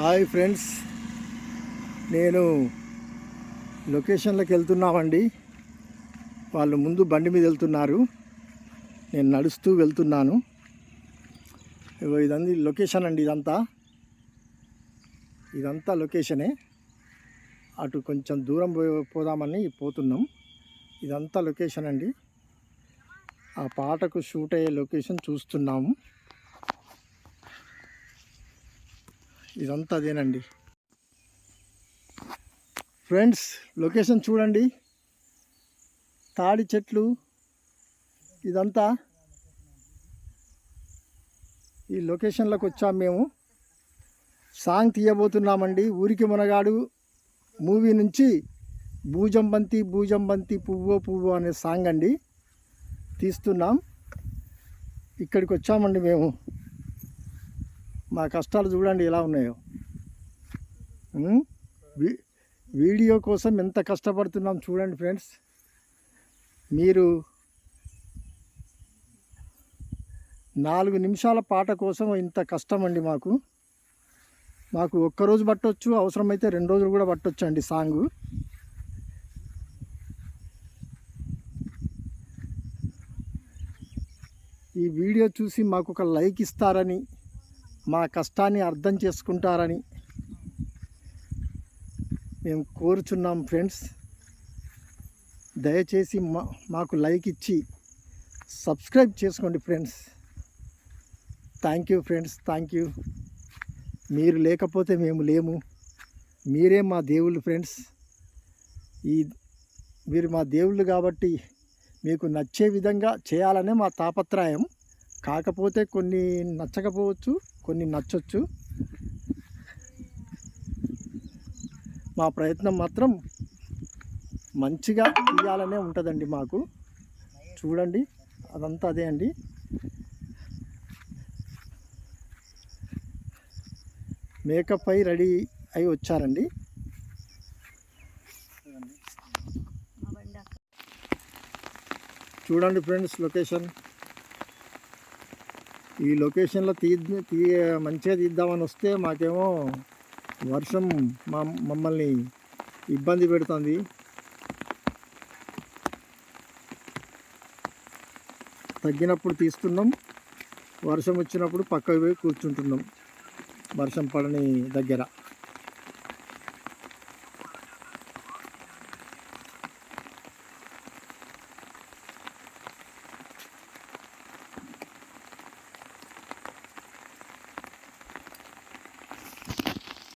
Hi friends. నేను లొకేషన్లోకి వెళ్తున్నామండి. వాళ్ళు ముందు బండి మీద వెళ్తున్నారు. నేను నడుస్తూ వెళ్తున్నాను. ఇదంది లొకేషన్ అండి ఇదంతా. ఇదంతా లొకేషనే. అటు కొంచెం దూరం పో- పోదామని పోతున్నాం. ఇదంతా లొకేషన్ అండి. ఆ పాటకు షూట్ అయ్యే లొకేషన్ చూస్తున్నాము. ఇదంతా అదేనండి. ఫ్రెండ్స్ లొకేషన్ చూడండి. తాడి చెట్లు ఇదంతా. ఈ లొకేషన్లోకి వచ్చాం మేము. సాంగ్ తీయబోతున్నామండి. ఊరికి మునగాడు మూవీ నుంచి భూజంబంతి భూజంబంతి పువ్వో పువ్వు అనే సాంగ్ అండి. తీస్తున్నాం. ఇక్కడికి వచ్చామండి మేము. మా కష్టాలు చూడండి ఎలా ఉన్నాయో. వీ- వీడియో కోసం ఎంత కష్టపడుతున్నాం చూడండి ఫ్రెండ్స్. మీరు నాలుగు నిమిషాల పాట కోసం ఇంత కష్టం అండి మాకు. మాకు ఒక్కరోజు పట్టొచ్చు అవసరమైతే రెండు రోజులు కూడా పట్టొచ్చు అండి సాంగు. ఈ వీడియో చూసి మాకు ఒక లైక్ ఇస్తారని మా కష్టాన్ని అర్థం చేసుకుంటారని మేము కోరుచున్నాం ఫ్రెండ్స్. దయచేసి మా మాకు లైక్ ఇచ్చి సబ్స్క్రైబ్ చేసుకోండి friends. Thank you friends thank you. మీరు లేకపోతే మేము లేము. మీరే మా దేవుళ్ళు ఫ్రెండ్స్. ఈ మీరు మా దేవుళ్ళు కాబట్టి మీకు నచ్చే విధంగా చేయాలనే మా తాపత్రయం. కాకపోతే కొన్ని నచ్చకపోవచ్చు. కొన్ని నచ్చొచ్చు. మా ప్రయత్నం మాత్రం మంచిగా తీయాలనే ఉంటుందండి మాకు. చూడండి అదంతా అదే అండి. మేకప్ అయి రెడీ అయి వచ్చారండి. చూడండి ఫ్రెండ్స్ లొకేషన్. ఈ లొకేషన్లో తీ తీ మంచిగా తీద్దామని వస్తే మాకేమో వర్షం మా మమ్మల్ని ఇబ్బంది పెడుతుంది. తగ్గినప్పుడు తీస్తున్నాం వర్షం వచ్చినప్పుడు పక్కకు పోయి కూర్చుంటున్నాం. వర్షం పడని దగ్గర.